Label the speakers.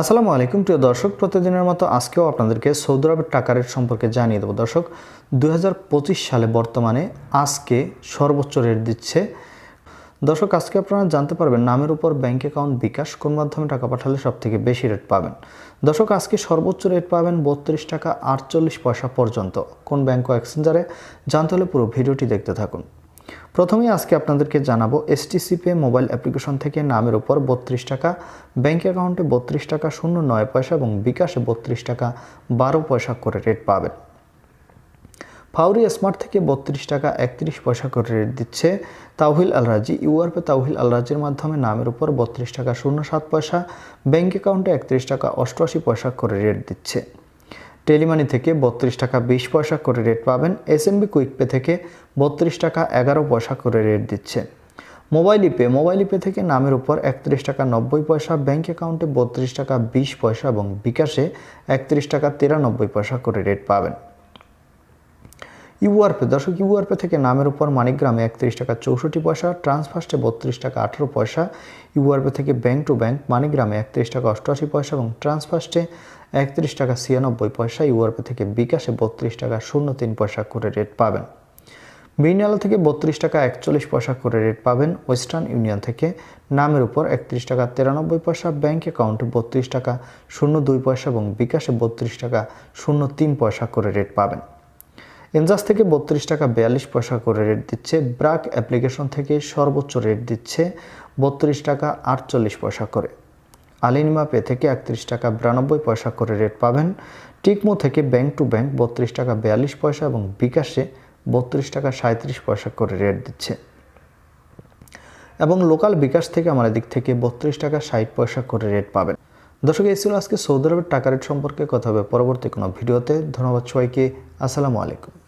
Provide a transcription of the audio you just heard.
Speaker 1: আসসালামু আলাইকুম, প্রিয় দর্শক। প্রতিদিনের মতো আজকেও আপনাদেরকে সৌদি আরবের টাকা রেট সম্পর্কে জানিয়ে দেবো। দর্শক দু হাজার পঁচিশ সালে বর্তমানে আজকে সর্বোচ্চ রেট দিচ্ছে। দর্শক, আজকে আপনারা জানতে পারবেন নামের উপর ব্যাংক অ্যাকাউন্ট বিকাশ কোন মাধ্যমে টাকা পাঠালে সব থেকে বেশি রেট পাবেন। দর্শক, আজকে সর্বোচ্চ রেট পাবেন বত্রিশ টাকা আটচল্লিশ পয়সা পর্যন্ত। কোন ব্যাংক ও এক্সচেঞ্জারে জানতে হলে পুরো ভিডিওটি দেখতে থাকুন। প্রথমেই আজকে আপনাদেরকে জানাব এসটিসি পে মোবাইল অ্যাপ্লিকেশন থেকে নামের উপর বত্রিশ টাকা, ব্যাংক অ্যাকাউন্টে বত্রিশ টাকা, শূন্য নয় পয়সা এবং বিকাশে বত্রিশ টাকা, বারো পয়সা করে রেট পাবেন। ফাউরি স্মার্ট থেকে বত্রিশ টাকা, একত্রিশ পয়সা করে রেট দিচ্ছে তাওহিল আলরাজি। ইউআরপে তাওহিল আলরাজির মাধ্যমে নামের উপর বত্রিশ টাকা, শূন্য সাত পয়সা, ব্যাংক অ্যাকাউন্টে একত্রিশ টাকা, অষ্টআশি পয়সা করে রেট দিচ্ছে। টেলিমানি থেকে বত্রিশ টাকা বিশ পয়সা করে রেট পাবেন। এসএনবি কুইকপে থেকে বত্রিশ টাকা এগারো পয়সা করে রেট দিচ্ছে। মোবাইল ইপে মোবাইল ইপে থেকে নামের উপর একত্রিশ টাকা নব্বই পয়সা ব্যাঙ্ক অ্যাকাউন্টে বত্রিশ টাকা বিশ পয়সা এবং বিকাশে একত্রিশ টাকা তিরানব্বই পয়সা করে রেট পাবেন। ইউআরপে, দর্শক, ইউআরপে থেকে নামের উপর মানিকগ্রামে একত্রিশ টাকা চৌষট্টি পয়সা ট্রান্সফার্স্টে বত্রিশ টাকা আঠেরো পয়সা, ইউআরপে থেকে ব্যাংক টু ব্যাংক মানিগ্রামে একত্রিশ টাকা অষ্টআশি পয়সা এবং ট্রান্সফার্স্টে একত্রিশ টাকা ছিয়ানব্বই পয়সা, ইউআরপে থেকে বিকাশে বত্রিশ টাকা শূন্য তিন পয়সা করে রেট পাবেন। বিনিয়ালা থেকে বত্রিশ টাকা একচল্লিশ পয়সা করে রেট পাবেন। ওয়েস্টার্ন ইউনিয়ন থেকে নামের উপর একত্রিশ টাকা তিরানব্বই পয়সা, ব্যাংক অ্যাকাউন্ট বত্রিশ টাকা শূন্য দুই পয়সা এবং বিকাশে বত্রিশ টাকা শূন্য তিন পয়সা করে রেট পাবেন। এনজাস থেকে বত্রিশ টাকা বিয়াল্লিশ পয়সা করে রেট দিচ্ছে। ব্রাক অ্যাপ্লিকেশন থেকে সর্বোচ্চ রেট দিচ্ছে বত্রিশ টাকা আটচল্লিশ পয়সা করে। আলিনিমা পে থেকে একত্রিশ টাকা বিরানব্বই পয়সা করে রেট পাবেন। টিকমো থেকে ব্যাংক টু ব্যাংক বত্রিশ টাকা বিয়াল্লিশ পয়সা এবং বিকাশে বত্রিশ টাকা সাঁত্রিশ পয়সা করে রেট দিচ্ছে। এবং লোকাল বিকাশ থেকে আমার দিক থেকে বত্রিশ টাকা ষাট পয়সা করে রেট পাবেন। দর্শক, এই ছিল আজকে সৌদি আরবের টাকা রেট সম্পর্কে কথা হবে পরবর্তী কোনো ভিডিওতে। ধন্যবাদ সবাইকে। আসসালামু আলাইকুম।